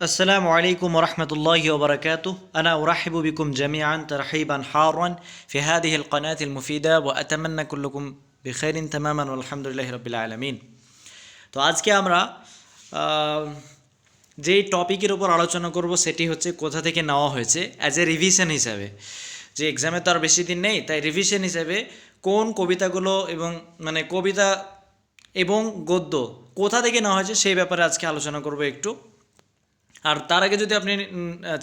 السلام عليكم ورحمة الله وبركاته أنا أرحب بكم جميعا ترحيبا حارا في هذه القناة المفيدة وأتمنى كلكم بخير تماما والحمد لله رب العالمين তো আজকে আমরা আহ, যেই টপিকের উপর আলোচনা করব সেটি হচ্ছে কোথা থেকে নেওয়া হয়েছে অ্যাজ এ রিভিশন হিসাবে যে এক্সামে তো আর বেশি দিন নেই তাই রিভিশন হিসাবে কোন কবিতাগুলো এবং মানে কবিতা এবং গদ্য কোথা থেকে নেওয়া হয়েছে সেই ব্যাপারে আজকে আলোচনা করব একটু আর তার আগে যদি আপনি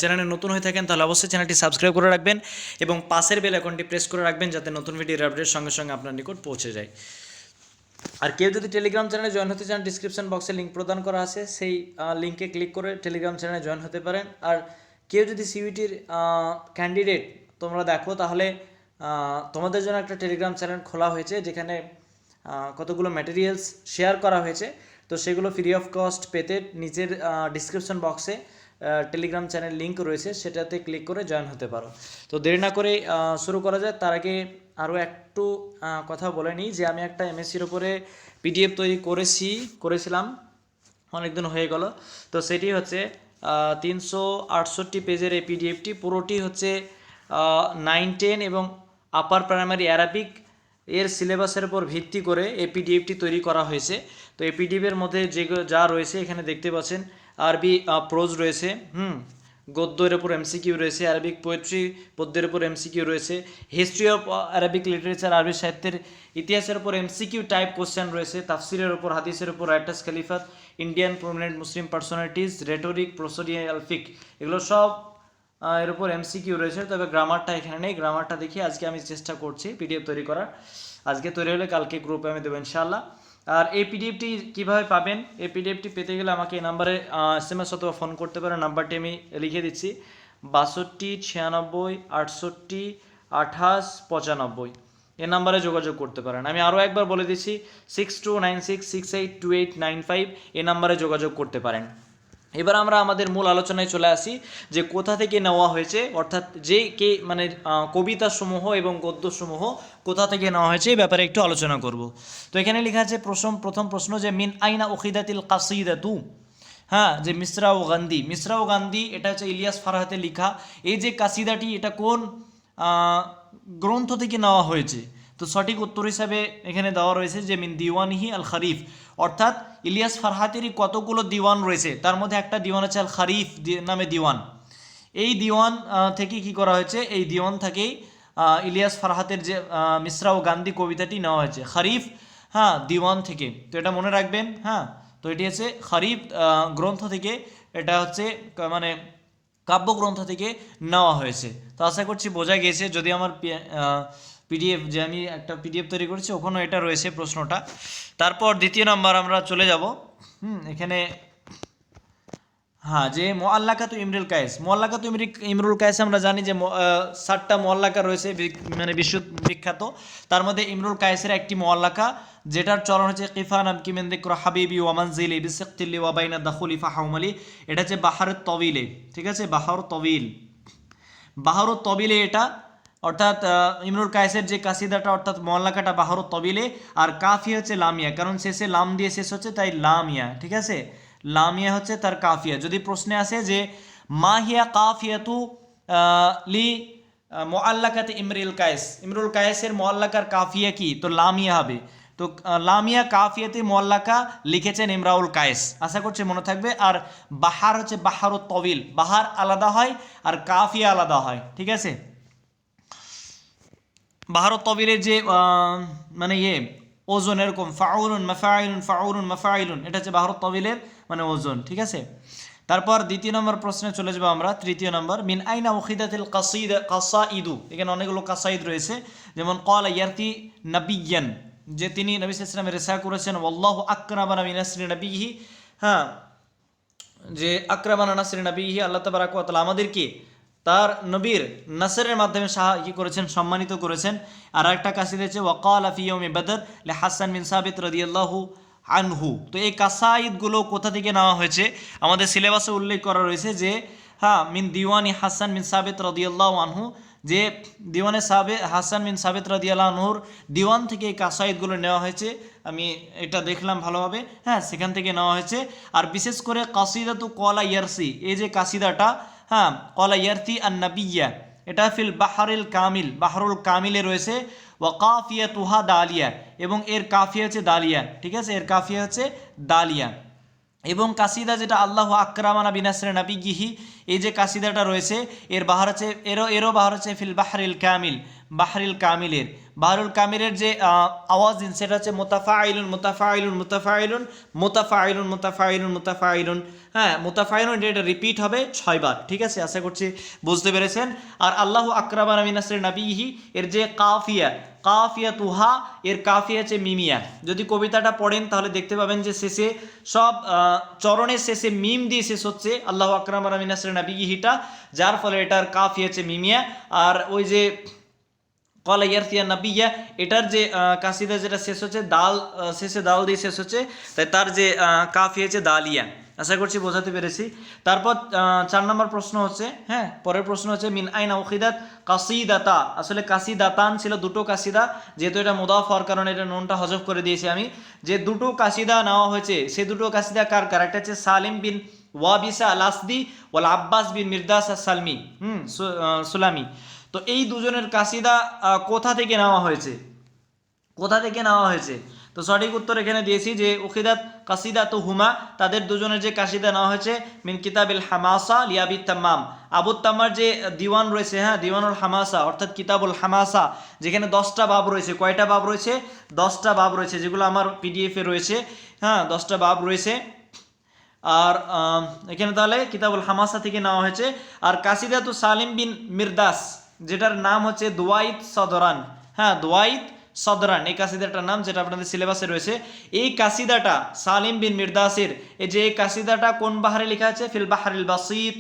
চ্যানেলে নতুন হয়ে থাকেন, তাহলে অবশ্যই চ্যানেলটি সাবস্ক্রাইব করে রাখবেন এবং পাশের বেল আইকনটি প্রেস করে রাখবেন যাতে নতুন ভিডিওর আপডেট সঙ্গে সঙ্গে আপনার নিকট পৌঁছে যায়। আর কেউ যদি টেলিগ্রাম চ্যানেলে জয়েন হতে চান ডিসক্রিপশন বক্সে লিঙ্ক প্রদান করা আছে। সেই লিঙ্কে ক্লিক করে টেলিগ্রাম চ্যানেলে জয়েন হতে পারেন। আর কেউ যদি সিইউটির ক্যান্ডিডেট তোমরা দেখো, তাহলে তোমাদের জন্য একটা টেলিগ্রাম চ্যানেল খোলা হয়েছে, যেখানে কতগুলো ম্যাটেরিয়ালস শেয়ার করা হয়েছে। তো সেগুলো ফ্রি অফ কস্ট পেতে নিচের ডিসক্রিপশন বক্সে টেলিগ্রাম চ্যানেল লিঙ্ক রয়েছে, সেটাতে ক্লিক করে জয়েন হতে পারো। তো দেরি না করে শুরু করা যায় তার আগে আরও একটু কথা বলে নিই যে আমি একটা এমএসসির উপরে পিডিএফ তৈরি করেছি, করেছিলাম অনেকদিন হয়ে গেল। তো সেটি হচ্ছে তিনশো আটষট্টি পেজের এই পিডিএফটি পুরোটি হচ্ছে নাইন টেন এবং আপার প্রাইমারি অ্যারাবিক এর সিলেবাসের উপর ভিত্তি করে এই পিডিএফটি তৈরি করা হয়েছে। তো এই পিডিএফের মধ্যে যে যা রয়েছে এখানে দেখতে পাচ্ছেন। আরবি প্রোজ রয়েছে, হুম। গদ্যের উপর এমসিকিউ রয়েছে আরবিক পোয়েট্রি পদ্যের উপর এমসিকিউ রয়েছে। হিস্ট্রি অফ আরবিক লিটারেচার আরবি সাহিত্যের ইতিহাসের উপর এমসিকিউ টাইপ কোশ্চেন রয়েছে, তাফসিরের উপর, হাদিসের উপর writers খালিফাত Indian prominent Muslim personalities rhetoric প্রসোডিয়া আলফিক এগুলো সব এর উপর এমসিকিউ রয়েছে। তবে গ্রামারটা এখানে নেই। গ্রামারটা দেখি আজকে আমি চেষ্টা করছি পিডিএফ তৈরি করার। আজকে তৈরি হলে কালকে গ্রুপে আমি দেবো, ইনশাআল্লাহ। আর এই পিডিএফটি কীভাবে পাবেন? এই পিডিএফটি পেতে গেলে আমাকে এই নাম্বারে এস এম এস অথবা ফোন করতে পারেন। নাম্বারটি আমি লিখে দিচ্ছি। বাষট্টি, ছিয়ানব্বই, আটষট্টি, আঠাশ, পঁচানব্বই। এ নাম্বারে যোগাযোগ করতে পারেন। আমি আরও একবার বলে দিচ্ছি six two nine six six eight two eight nine five এ নাম্বারে যোগাযোগ করতে পারেন। এবার আমরা আমাদের মূল আলোচনায় চলে আসি যে কোথা থেকে নেওয়া হয়েছে অর্থাৎ যে কে মানে আহ, কবিতাসমূহ এবং গদ্যসমূহ কোথা থেকে নেওয়া হয়েছে এই ব্যাপারে একটু আলোচনা করব। তো এখানে লেখা আছে প্রথম প্রথম প্রশ্ন যে মিন আইনা ওখিদাতিল কাসিদাতু? হ্যাঁ যে মিশ্রা ও গান্ধী। মিশ্রা ও গান্ধী এটা হচ্ছে ইলিয়াস ফারহাতে লেখা। এই যে কাসিদাটি এটা কোন গ্রন্থ থেকে নেওয়া হয়েছে? তো সঠিক উত্তর হিসাবে এখানে দেওয়া রয়েছে যে মিন দিওয়ানহি আল খারিফ অর্থাৎ ইলিয়াস ফারহাতেরই কতগুলো দিওয়ান রয়েছে? তার মধ্যে একটা দিওয়ান আছে আল খারিফ নামে দিওয়ান। এই দিওয়ান থেকে কি করা হয়েছে? এই দিওয়ান থেকেই ইলিয়াস ফারহাতের যে মিশ্রা ও গান্ধী কবিতাটি নেওয়া হয়েছে। খারিফ হ্যাঁ দিওয়ান থেকে। তো এটা মনে রাখবেন হ্যাঁ তো এটি হচ্ছে খারিফ গ্রন্থ থেকে এটা হচ্ছে মানে কাব্যগ্রন্থ থেকে নেওয়া হয়েছে। তো আশা করছি বোঝা গিয়েছে। যদি আমার পিডিএফ যে আমি একটা পিডিএফ তৈরি করেছি, ওখানেও এটা রয়েছে প্রশ্নটা। তারপর দ্বিতীয় নাম্বার আমরা চলে যাব। হুম, এখানে হ্যাঁ যে মোয়াল্লাকাতু ইমরুল কায়েস। মোয়াল্লাকাতু ইমরি ইমরুল কায়েস আমরা জানি যে ষাটটা মোয়াল্লাকা রয়েছে মানে বিশ্ব বিখ্যাত। তার মধ্যে ইমরুল কায়েসের একটি মোয়াল্লাকা যেটার চলন হচ্ছে কিফা নাম কিমেন দিক্র হাবিবি ওয়ামানজিলি বিসিক্তিল্লি ওয়াবাইনা দাখুলি ফাহাউমালি। এটা হচ্ছে বাহার তবিলে, ঠিক আছে? বাহার তবিল। বাহার তবিলে এটা অর্থাৎ ইমরুল কায়েসের যে কাসিদাটা, অর্থাৎ মল্লাকাটা বাহার তবিলে, আর কাফি হচ্ছে লামিয়া। কারণ শেষে লাম দিয়ে শেষ হচ্ছে, তাই লামিয়া, ঠিক আছে? লামিয়া হচ্ছে তার কাফিয়া। যদি প্রশ্নে আসে যে মাহিয়া কাফিয়াতু লি মোয়াল্লাকাতে ইমরুল কায়েস? ইমরুল কায়েসের মোয়াল্লাকার কাফিয়া কি? তো লামিয়া হবে। তো লামিয়া কাফিয়াতে মোয়াল্লাকা লিখেছেন ইমরাউল কায়েস। আশা করছি মনে থাকবে। আর বাহার হচ্ছে বাহার তবিল। বাহার আলাদা হয়, আর কাফিয়া আলাদা হয়, ঠিক আছে? বাহারত তবিলের যে মানে ইয়ে ওজন এরকম, ফাউলুন, মাফাইলুন ফাউলুন, মাফাইলুন, এটা হচ্ছে বাহারত তবিলের মানে ওজন, ঠিক আছে? তারপর দ্বিতীয় নম্বর প্রশ্নে চলে যাব আমরা, তৃতীয় নম্বর, মিন আইনা ওখিদাতিল কাসিদ কাসা ইদু এখানে অনেকগুলো কাসাইদ রয়েছে, যেমন কল ইয়ারতি নাবিয়ান, যে তিনি নবী ইসলামের রেসা করেছেন আল্লাহ আকরাবানা মিনাসরি নবীহি হ্যাঁ যে আক্রমণ নাসির নবীহি, আল্লাহ তাবারাকাতাল আমাদেরকে তার নবীর নাসরের মাধ্যমে সাহা কি করেছেন, সম্মানিত করেছেন। আর একটা কাসিদ আছে ওয়াকাল আফিয়মি বদর লে হাসান বিন সাবিত রদিয়াল্লাহু আনহু। তো এই কাসাইদগুলো কোথা থেকে নেওয়া হয়েছে? আমাদের সিলেবাসে উল্লেখ করা রয়েছে যে হ্যাঁ মিন দিওয়ানি হাসান মিন সাবিত রদিয়াল্লাহু আনহু, যে দিওয়ানে সাবে, হাসান মিন সাবেত রাদিয়াল্লাহ আনহুর দিওয়ান থেকে এই কাসাইদগুলো নেওয়া হয়েছে। আমি এটা দেখলাম ভালোভাবে। হ্যাঁ সেখান থেকে নেওয়া হয়েছে। আর বিশেষ করে কাসিদা তু কলা ইয়ারসি, এই যে কাসিদাটা হ্যাঁ কলা আর নাবিয়া এটা ফিল বাহারিল কামিল, বাহারুল কামিলে রয়েছে ওয়াকাফিয়া তুহা দালিয়া, এবং এর কাফিয়া হচ্ছে দালিয়া, ঠিক আছে? এর কাফিয়া হচ্ছে দালিয়া। এবং কাসিদা যেটা আল্লাহ আকরামানা বিনাসরে নাবি গিহি এই যে কাসিদাটা রয়েছে, এর বাহার হচ্ছে, এরও এরও বাহার হচ্ছে ফিল বাহারিল কামিল, বাহারিল কামিলের। বাহারুল কামিলের যে আওয়াজ দিন, সেটা হচ্ছে মোতাফা আইলুন মোতাফা আইলুন মোতাফা আইলুন মোতাফা আইলুন মোতাফা আইলুন মোতাফা আইলুন হ্যাঁ মোতাফা আইলুন এটা রিপিট হবে ছয়বার, ঠিক আছে? আশা করছি বুঝতে পেরেছেন? আর আল্লাহ আকরামানা বিনাসরে নাবিহি, এর যে কাফিয়া কাফিয়া তুহা এর কাফিয়া হচ্ছে মিমিয়া। যদি কবিতাটা পড়েন, তাহলে দেখতে পাবেন যে শেষে সব চরণের শেষে মিম দিয়ে শেষ হচ্ছে আল্লাহ আকরাম রামিনাসরে নাবিহিটা, যার ফলে এটার কাফিয়া হচ্ছে মিমিয়া। আর ওই যে কলা ইয়ারতিয়া নাবিয়া এটার যে কাসিদা যেটা শেষ হচ্ছে, দাল শেষে দাল দিয়ে শেষ হচ্ছে, তাই তার যে কাফি হচ্ছে দালিয়া। আশা করছি বোঝাতে পেরেছি। তারপর চার নম্বর প্রশ্ন হচ্ছে হ্যাঁ পরের প্রশ্ন হচ্ছে, মিন আইনা উখিদাত কাসিদাতা আসলে কাসিদাতান ছিল দুটো কাসিদা যেহেতু এটা মুদাফ হওয়ার কারণে এটা নুনটা হজব করে দিয়েছি আমি। যে দুটো কাসিদা নেওয়া হয়েছে, সে দুটো কাসিদা কার কার? একটা হচ্ছে সালিম বিন ওয়াবিসা আল আসদি ওয়াল আব্বাস বিন মির্দাস সালমি হুম সুলামি। তো এই দুজনের কাসিদা কোথা থেকে নেওয়া হয়েছে? কোথা থেকে নেওয়া হয়েছে? তো সঠিক উত্তর এখানে দিয়েছি যে, উখিদাত কাসিদা তো হুমা, তাদের দুজনের যে কাসিদা নেওয়া হয়েছে, মিন কিতাবিল হামাসা লিয়াবিত তাম্মাম। আবুত তাম্মার যে দিওয়ান রয়েছে হ্যাঁ দিওয়ানুল হামাসা, অর্থাৎ কিতাবুল হামাসা, যেখানে দশটা বাব রয়েছে। কয়টা বাব রয়েছে? দশটা বাব রয়েছে, যেগুলো আমার পিডিএফে রয়েছে। হ্যাঁ দশটা বাব রয়েছে। আর এখানে তাহলে কিতাবুল হামাসা থেকে নেওয়া হয়েছে। আর কাসিদা তো সালিম বিন মিরদাস যেটার নাম হচ্ছে দোয়াইত সদরান। হ্যাঁ দোয়াইত সদরান, এই কাসিদাটার নাম যেটা আপনাদের সিলেবাসে রয়েছে। এই কাসিদাটা সালিম বিন মির্দাসির, এই যে এই কাসিদাটা কোন বাহারে লেখা আছে? ফিল বাহারিল বাসিত,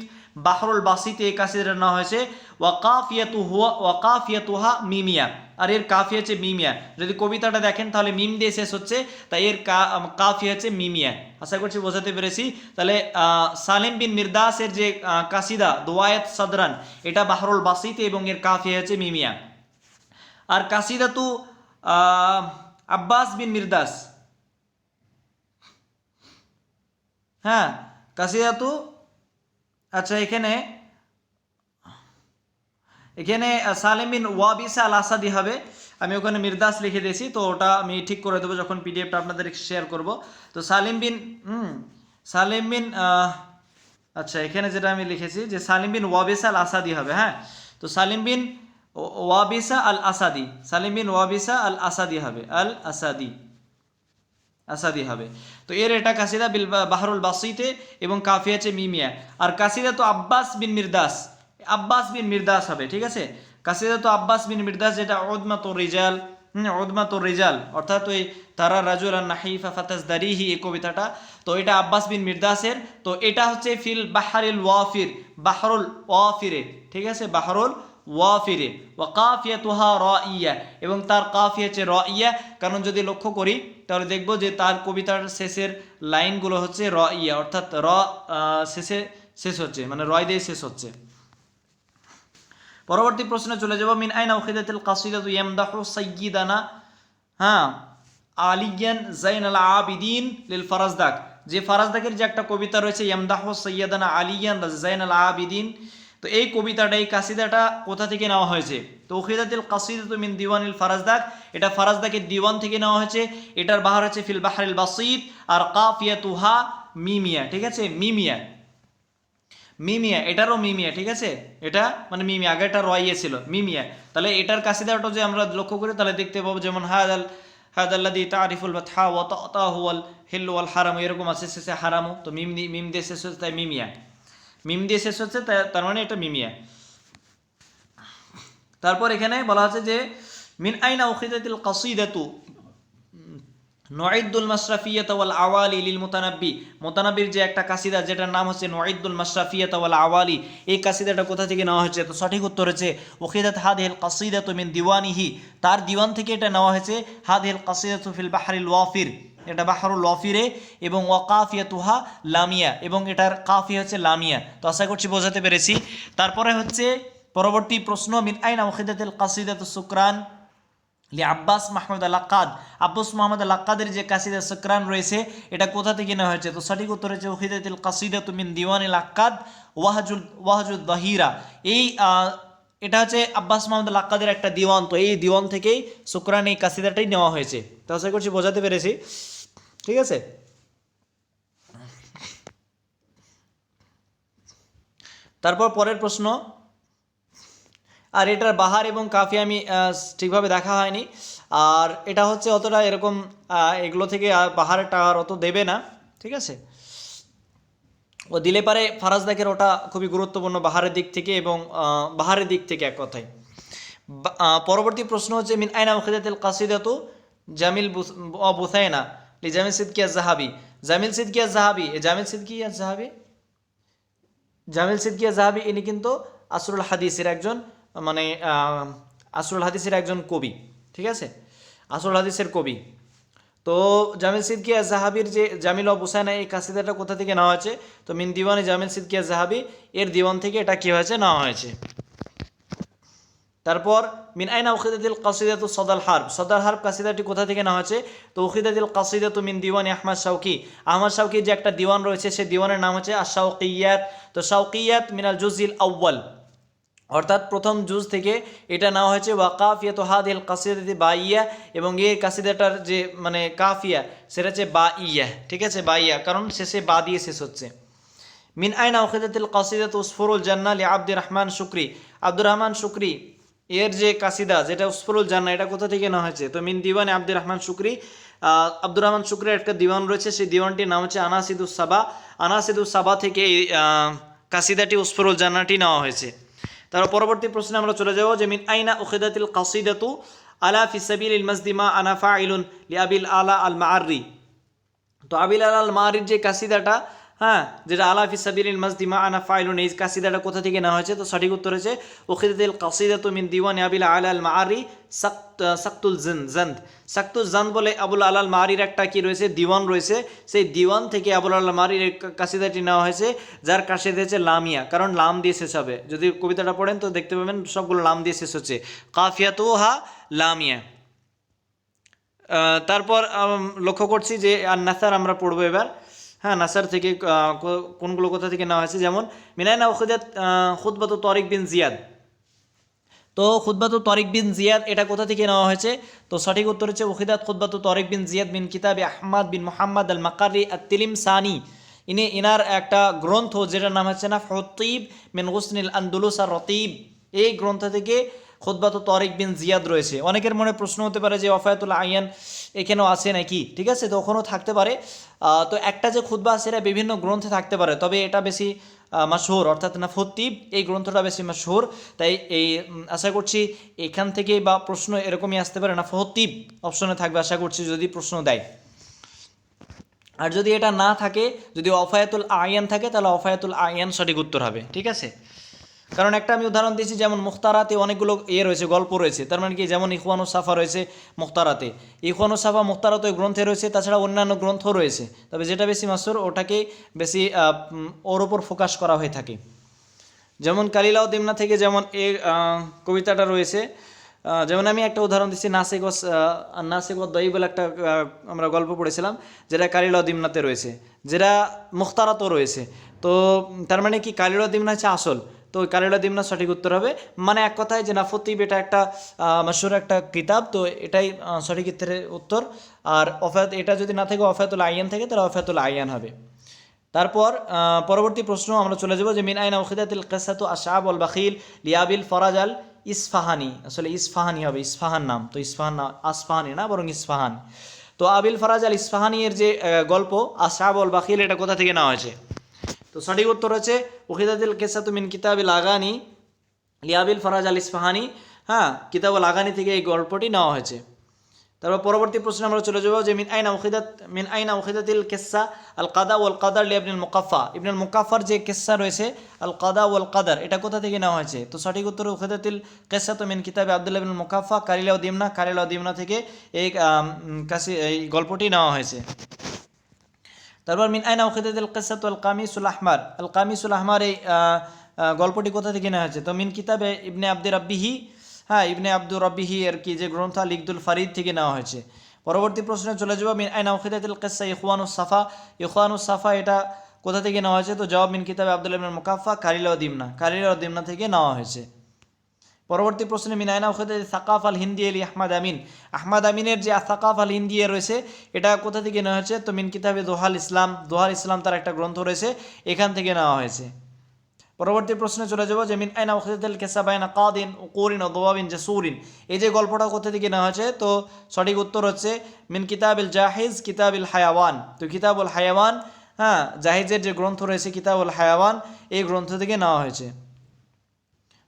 বাহরুল বাসিত এই কাসিদাটার নাম হয়েছে। ওয়াকাফিয়াতু ওয়াকাফিয়া ওয়াকাফিয়াতুহা মিমিয়া। আর এর কাফি হচ্ছে মিমিয়া। যদি কবিতাটা দেখেন, তাহলে মিম দিয়ে শেষ হচ্ছে। তাই এর কা- কাফিয়া হচ্ছে মিমিয়া। আশা করছি বোঝাতে পেরেছি। তাহলে সালিম বিন মিরদাসের যে কাসিদা দোয়ায়েত সাদরান, এটা বাহরুল বাসিতে এবং এর কাফিয়া হচ্ছে মিমিয়া। আর কাসিদা তু আব্বাস বিন মির্দাস। হ্যাঁ কাসিদা তু আচ্ছা এখানে এখানে আহ, সালেম বিন ওয়াবিসা আল আসাদি হবে। আমি ওখানে মির্দাস লিখে দিয়েছি তো ওটা আমি ঠিক করে দেবো যখন পিডিএফটা আপনাদের শেয়ার করব। তো সালিম বিন হুম সালিম বিন আচ্ছা এখানে যেটা আমি লিখেছি যে সালিম বিন ওয়াবিসা আল আসাদি হবে হ্যাঁ? তো সালিম বিন ওয়াবিসা আল আসাদি সালিম বিন ওয়াবিসা আল আসাদি হবে আল আসাদি আসাদি হবে। তো এর এটা কাসিদা বিল বাহরুল বাসিতে এবং কাফি আছে মিমিয়া। আর কাসিদা তো আব্বাস বিন মিরদাস। আব্বাস বিন মির্দাস হবে, ঠিক আছে? কাসিদা তো আব্বাস বিন মির্দাস, যেটা ওদমা তো রিজাল ওদমা তো রিজাল, অর্থাৎ ওই তারা রাজুল নাহিফা ফাতাস দারিহি এই কবিতাটা। তো এটা আব্বাস বিন মিরদাসের, তো এটা হচ্ছে ফিল বাহারিল ওয়াফির, বাহরুল ওয়াফিরে, ঠিক আছে? বাহরুল ওয়াফিরে। ওয়া কাফিয়া তুহা র ইয়া এবং তার কাফিয়া হচ্ছে র ইয়া কারণ যদি লক্ষ্য করি, তাহলে দেখব যে তার কবিতার শেষের লাইনগুলো হচ্ছে র ইয়া অর্থাৎ র শেষে শেষ হচ্ছে মানে রয় দিয়ে শেষ হচ্ছে। পরবর্তী প্রশ্নে চলে যাব, মিন আইনা উখিদাতিল কাসিদাতু ইয়ামদাহু সাইয়্যিদানা? হ্যাঁ আলিয়ান জাইন আল আবিদিন লিল ফারাজদাক। যে ফারাজদাকের যে একটা কবিতা রয়েছে, ইয়ামদাহু সাইয়্যিদানা আলিয়ান জাইন আল আবিদিন, তো এই কবিতাটা, এই কাসিদাটা কোথা থেকে নেওয়া হয়েছে? তো উখিদাতিল কাসিদাতু মিন দিওয়ানিল ফারাজদাক। এটা ফারাজদাকের দিওয়ান থেকে নেওয়া হয়েছে। এটার বাহার হচ্ছে ফিল বাহারিল বাসিত আর কাফিয়াতুহা মিমিয়া, ঠিক আছে? মিমিয়া। মিমিয়া, এটারও মিমিয়া, ঠিক আছে? এটা মানে মিমিয়া, আগে এটা রয়ে ছিল, মিমিয়া। তাহলে এটার কাসিদাটা যে আমরা লক্ষ্য করি, তাহলে দেখতে পাবো যেমন হাদ আল হাদ আল্লাদি তারিফুল বা থা ওয়া তা হুয়াল হিল্লু ওয়াল হারাম, এরকম আছে, শেষে হারামু, তো মিম মিম দিয়ে শেষ হচ্ছে, তাই মিমিয়া। মিম দিয়ে শেষ হচ্ছে তার মানে এটা মিমিয়া। তারপর এখানে বলা হচ্ছে যে, মিন আইনা উখিদাতিল কাসিদাতু? নোয়াইদুল মাশরাফিয়াত ওয়াল আওয়ালি লিল মুতানাব্বি। মুতানাব্বির যে একটা কাসিদা, যেটার নাম হচ্ছে নোয়াইদুল মাশরাফিয়াত ওয়াল আওয়ালি, এই কাসিদাটা কোথা থেকে নেওয়া হয়েছে? তো সঠিক উত্তর হচ্ছে ওখিদাত হাদিল কাসিদাতু মিন দিওয়ানিহি। তার দিওয়ান থেকে এটা নেওয়া হয়েছে হাদিল কাসিদাতু ফিল বাহরিল ওয়াফির। এটা বাহারুল ওয়াফিরে এবং ওয়াকাফিয়াতুহা লামিয়া এবং এটার কাফি হচ্ছে লামিয়া। তো আশা করছি বোঝাতে পেরেছি। তারপরে হচ্ছে, পরবর্তী প্রশ্ন, মিন আইনা ওখিদাতুল কাসিদাতু সুকরান লি আব্বাস মাহমুদ আলাক্কাদ আব্বাস মোহাম্মদ আলাক্কাদের যে কাসিদা সুকরান রয়েছে, এটা কোথা থেকে নেওয়া হয়েছে? তো সঠিক উত্তর হচ্ছে ওখিদাতুল কাসিদাতু মিন দিওয়ানিল আক্কাদ ওয়াহাজুল, ওয়াহাজুদ দহিরা। এই এটা হচ্ছে আব্বাস মাহমুদ আলাক্কাদের একটা দিওয়ান। তো এই দিওয়ান থেকেই সুকরান এই কাসিদাটাই নেওয়া হয়েছে। তো আশা করছি বোঝাতে পেরেছি। ঠিক আছে? তারপর পরের প্রশ্ন আর এটার বাহার এবং কাফি আমি ঠিকভাবে দেখা হয়নি। আর এটা হচ্ছে অতটা এরকম এগুলো থেকে আর বাহারের টাকা অত দেবে না, ঠিক আছে? ও দিলে পারে ফারাজ ফারাজদাকের ওটা খুবই গুরুত্বপূর্ণ বাহারের দিক থেকে এবং বাহারের দিক থেকে এক কথায়। পরবর্তী প্রশ্ন হচ্ছে, মিন আইনা মুখিদাতুল কাসিদাতু? জামিল বুসাইনা, লি জামিল সিদ্কিয়া জাহাবি জামিল সিদ্কিয়া জাহাবি জামিল সিদ্কিয়া জাহাবি জামিল সিদ্কিয়া জাহাবি ইনি কিন্তু আসরুল হাদিসের একজন মানে আসরুল হাদিসের একজন কবি, ঠিক আছে? আসরুল হাদিসের কবি। তো জামিল সিদ্কিয়া জাহাবির যে জামিল অবুসায়না এই কাসিদাটা কোথা থেকে নেওয়া হয়েছে? তো মিন দিওয়ানে জামিল সিদ্কিয়া জাহাবি, এর দিওয়ান থেকে এটা কী হয়েছে? নেওয়া হয়েছে। তারপর, মিন আইনা উখিদাতিল কাসিদাতু সদাল হার্ব। সদাল হার্ব কাসিদাটি কোথা থেকে নেওয়া হয়েছে? তো উখিদাতিল কাসিদাতু মিন দিওয়ানি আহমদ শাউকি। আহমদ শাউকি যে একটা দিওয়ান রয়েছে সেই দিওয়ানের নাম হচ্ছে আশাউকিয়াত তো শাউকিয়াত মিনাল জুজিল আউ্বাল অর্থাৎ প্রথম জুজ থেকে এটা নেওয়া হয়েছে ওয়াকাফিয়াত হাদিল কাসিদাতি বা ইয়া এবং এই কাসিদাটার যে মানে কাফিয়া, সেটা হচ্ছে বা ইয়া ঠিক আছে? বা ইয়া কারণ শেষে বা দিয়ে শেষ হচ্ছে। মিন আইনা ওখিদাতিল কাসিদাত উসফরুল জান্না লি আব্দুর রহমান শুক্রি। আব্দুর রহমান শুক্রি, এর যে কাসিদা, যেটা উসফরুল জান্না, এটা কোথা থেকে নেওয়া হয়েছে? তো মিন দিওয়ানে আব্দুর রহমান শুক্রি আব্দুর রহমান শুক্রের একটা দিওয়ান রয়েছে, সেই দিওয়ানটির নাম হচ্ছে আনাসিদুস সাবা। আনাসিদুস সাবা থেকে এই কাসিদাটি উসফরুল জান্নাটি নেওয়া হয়েছে। তারপর পরবর্তী প্রশ্নে আমরা চলে যাব যে, মিন আইনা উখিদাতিল কাসিদাতু? আলা ফি সাবিলিল মাজদিমা আনা ফাইলুন লি আবিল আলা আল মাআরি তো আবিল আল মারির যে কাসিদাটা হ্যাঁ যেটা আলা ফিসাবিল মাজদিমা আনা ফাইলুন, এই কাসিদাটা কোথা থেকে নেওয়া হয়েছে? তো সঠিক উত্তর হচ্ছে ওখিদাতিল কাসিদা মিন দিওয়ান আবিল আলা আল মারি সাক্তুল জিন, জান্দ। সাক্তুল জান্দ বলে আবুল আলাল মারির একটা কি রয়েছে? দিওয়ান রয়েছে। সেই দিওয়ান থেকে আবুল আল মারির কাসিদাটি নেওয়া হয়েছে, যার কাসিদা হচ্ছে লামিয়া। কারণ লাম দিয়ে শেষ হবে। যদি কবিতাটা পড়েন, তো দেখতে পাবেন সবগুলো লাম দিয়ে শেষ হচ্ছে। কাফিয়াতু হা লামিয়া তারপর লক্ষ্য করছি যে, আর নাসার আমরা পড়ব এবার। হ্যাঁ নাসার থেকে কোনগুলো কোথা থেকে নেওয়া হয়েছে? যেমন মিনায়না উখুদাত খুদবাত তরিক বিন জিয়াদ। তো খুদবাত তরিক বিন জিয়াদ, এটা কোথা থেকে নেওয়া হয়েছে? তো সঠিক উত্তর হচ্ছে, উখিদাত খুদবাত তরিক বিন জিয়াদ বিন কিতাবে আহমদ বিন মোহাম্মদ আল মাকারি তিলিম সানি ইনি, ইনার একটা গ্রন্থ, যেটার নাম হচ্ছে না ফতিব মিন গুসনিল আন্দুলুস আর রতিব। এই গ্রন্থ থেকে খুদ্বাত তরিক বিন জিয়াদ রয়েছে। অনেকের মনে প্রশ্ন হতে পারে যে ওফায়তুল আইয়ান এখানেও আছে নাকি? ঠিক আছে, তো ওখানেও থাকতে পারে। তো একটা যে খুদ্া সেটা বিভিন্ন গ্রন্থে থাকতে পারে, তবে এটা বেশি মাসহুর অর্থাৎ না ফতিব এই গ্রন্থটা বেশি মাসহুর তাই এই আশা করছি এখান থেকে বা প্রশ্ন এরকমই আসতে পারে না ফতিব অপশনে থাকবে, আশা করছি যদি প্রশ্ন দেয়। আর যদি এটা না থাকে, যদি অফায়াতুল আয়ান থাকে, তাহলে অফায়াতুল আয়ান সঠিক উত্তর হবে। ঠিক আছে? কারণ একটা আমি উদাহরণ দিয়েছি, যেমন মুখতারাতে অনেকগুলো ইয়ে রয়েছে, গল্প রয়েছে। তার মানে কি? যেমন সাফা রয়েছে মুখতারাতে। সাফা মুখতারাত ওই গ্রন্থে রয়েছে, তাছাড়া অন্যান্য গ্রন্থ রয়েছে। তবে যেটা বেশি মাসুর, ওটাকে বেশি ওর ওপর ফোকাস করা হয়ে থাকে। যেমন কালিলাও দিমনা থেকে যেমন এ কবিতাটা রয়েছে যেমন আমি একটা উদাহরণ দিচ্ছি, নাসিক ও নাসিক ও দই বলে একটা আমরা গল্প পড়েছিলাম, যেটা কালিলাও দিমনাতে রয়েছে, যেটা মুখতারাতও রয়েছে। তো, তার মানে কি? কালিলাও দিমনা হচ্ছে আসল। তো কালিলা দিমনা সঠিক উত্তর হবে। মানে এক কথায় যে নাফতিব এটা একটা মাসুর একটা কিতাব, তো এটাই সঠিক উত্তর। আর অফায়ত এটা যদি না থাকে অফায়তুল আইয়ান থাকে, তাহলে অফায়তুল আইয়ান হবে। তারপর পরবর্তী প্রশ্ন আমরা চলে যাব যে, মিন আইনা উখিদাতিল কেসাতু আশাব আল বাকিল লিয়াবিল ফরাজ আল ইসফাহানি। আসলে ইসফাহানি হবে, ইসফাহান নাম। তো ইসফাহান না, আসফাহানি না, বরং ইসফাহান। তো আবিল ফরাজ আল এর যে গল্প আশাব আল বাখিল, এটা কোথা থেকে নেওয়া হয়েছে? তো সঠিক উত্তর হচ্ছে উখিদাতিল কেসাতু মিন কিতাবিল আগানি লিয়াবিল ফরাজ আল ইসফাহানি। হ্যাঁ কিতাবুল আগানি থেকে এই গল্পটি নেওয়া হয়েছে। তারপর পরবর্তী প্রশ্নে আমরা চলে যাব যে মিন আইনা উখিদাত মিন আইনা উখিদাতিল কেসা আল কাদা ওয়াল কাদার লি ইবনুল মুকাফা ইবনুল মুকাফার যে কেসা রয়েছে, আল কাদা ওয়াল কাদার, এটা কোথা থেকে নেওয়া হয়েছে? তো সঠিক উত্তর উখিদাতিল কেসা তো মিন কিতাবে আব্দুল্লাহ ইবনুল মুকাফা কারিলাউ দিমনা কারিলাউ দিমনা থেকে এই কাসি এই গল্পটি নেওয়া হয়েছে। তারপর মিন আইনা উখিদাতিল কিসাত আল কামিসুল আহমার। আল কামিসুল আহমার এই গল্পটি কোথা থেকে নেওয়া হয়েছে? তো মিন কিতাবে ইবনে আব্দুর রব্বিহি হ্যাঁ ইবনে আব্দুর রব্বিহি আর কি যে গ্রন্থ আল ইকদুল ফারিদ থেকে নেওয়া হয়েছে। পরবর্তী প্রশ্নে চলে যাব, মিন আইনা উখিদাতুল কিসসা ইখওয়ানুস সাফা? ইখওয়ানুস সাফা এটা কোথা থেকে নেওয়া হয়েছে? তো জবাব মিন কিতাবে আব্দুল ইবনে মুকাফফা কারিলা দিমনা কারিলা দিমনা থেকে নেওয়া হয়েছে। পরবর্তী প্রশ্নে মিনায়না ওখানে সাকাফ আল হিন্দি আলী আহমদ আমিন। আহমদ আমিনের যে সাকাফ আল হিন্দি রয়েছে, এটা কোথা থেকে নেওয়া হয়েছে? তো মিন কিতাবে দোহাল ইসলাম দোহাল ইসলাম তার একটা গ্রন্থ রয়েছে, এখান থেকে নেওয়া হয়েছে। পরবর্তী প্রশ্নে চলে যাব যে মিন আইনা ওখাদিল কেসাবাইনা কাদিন ও কোরিন ও দোয়াবিন জাসুরিন। এই যে গল্পটা কোথা থেকে নেওয়া হয়েছে? তো সঠিক উত্তর হচ্ছে মিন কিতাবিল জাহিজ, কিতাবিল হায়াওয়ান। তো কিতাবুল হায়াওয়ান হ্যাঁ জাহিজের যে গ্রন্থ রয়েছে কিতাবুল হায়াওয়ান, এই গ্রন্থ থেকে নেওয়া হয়েছে।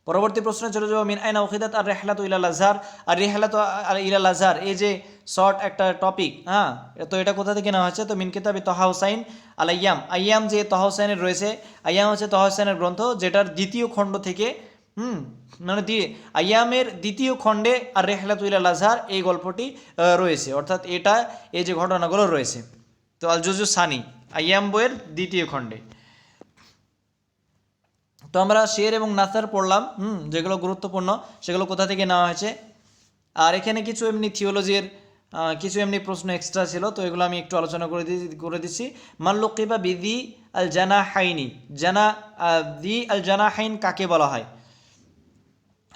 পরবর্তী প্রশ্নে চলে যাব মিন আইনা ওখিদাত আর রেহলাত ইলাল আজহার? আর রেহলাত আর ইলাল আজহার, এই যে শর্ট একটা টপিক হ্যাঁ তো এটা কোথা থেকে নেওয়া হচ্ছে তো মিন কিতাবি তহা হুসাইন আল আয়াম আয়াম যে তহা হুসাইনের রয়েছে আয়াম হচ্ছে তহা হুসাইনের গ্রন্থ যেটার দ্বিতীয় খণ্ড থেকে, হুম মানে আয়ামের দ্বিতীয় খণ্ডে আর রেহলাত ইলাল আজহার এই গল্পটি রয়েছে। অর্থাৎ এটা, এই যে ঘটনাগুলো রয়েছে। তো আল জুজু সানি আয়াম বইয়ের দ্বিতীয় খণ্ডে। আমরা শের এবং নাসার পড়লাম, হুম, যেগুলো গুরুত্বপূর্ণ, সেগুলো কোথা থেকে নেওয়া হয়েছে? আর এখানে কিছু এমনি থিওলজির কিছু এমনি প্রশ্ন এক্সট্রা ছিল, তো এগুলো আমি একটু আলোচনা করে দি করে দিচ্ছি। মাল্লুকিবা বিদি আল জানা হাইনি জানা দি আল জানা হাইন কাকে বলা হয়?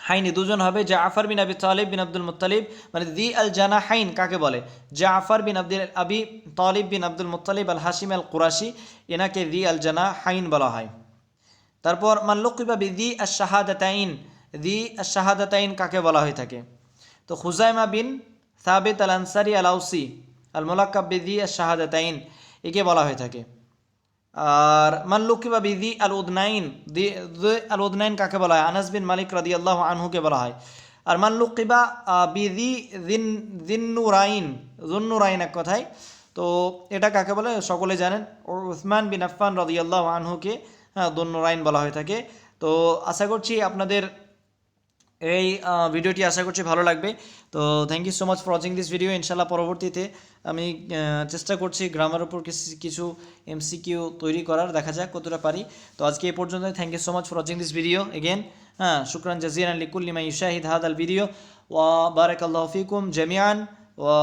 হাইনি দুজন হবে, জাফর বিন আবি তালিব বিন আব্দুল মুত্তালিব মানে দি আল জানা হাইন কাকে বলে? Jafar bin Abdul, Abi Talib bin Abdul Muttalib al Hashim al Qurashi, এনাকে দি আল জানা হাইন বলা হয়। তারপর মাল্লুকিবা বিদি আশাহাদাতাইন দি আশাহাদাতাইন কাকে বলা হয়ে থাকে? তো খুজাইমা বিন সাবিত আল আনসারি আল আউসি আল মোলাক্কাব বিদি আশাহাদাতাইন একে বলা হয়ে থাকে। আর মাল্লুকিবা বিদি আল উদনাইন দি আল উদনাইন কাকে বলা হয়? আনাস বিন মালিক রাদি আল্লাহ আনহুকে বলা হয়। আর মাল্লুকিবা বিদি দিন দিন্নুরাইন জুন্নুরাইন এক কথায়। তো এটা কাকে বলে? সকলে জানেন। ও, উসমান বিন আফফান রাদি আল্লাহ আনহুকে হ্যাঁ দন্নুরাইন বলা হয়ে থাকে তো আশা করছি আপনাদের এই আহ, ভিডিওটি আশা করছি ভালো লাগবে তো thank you so much for watching this video ইনশাল্লাহ পরবর্তীতে আমি আহ, চেষ্টা করছি গ্রামার উপর কিছু- কিছু এমসিকিউ তৈরি করার দেখা যাক কতটা পারি তো আজকে এই পর্যন্ত thank you so much for watching this video again হ্যাঁ শুক্রান জাজিয়ান আলী কুল্লিমা ইউশাহিদ হাদ আল ভিডিও ওয়া বারাক আল্লাহ ফিকুম জামিয়ান ওয়া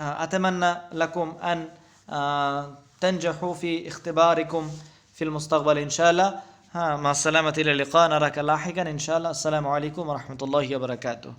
أتمنى لكم أن آه، تنجحوا في اختباركم في المستقبل إن شاء الله. ها مع السلامة إلى اللقاء. نراك لاحقا. إن شاء الله. السلام عليكم ورحمة الله وبركاته.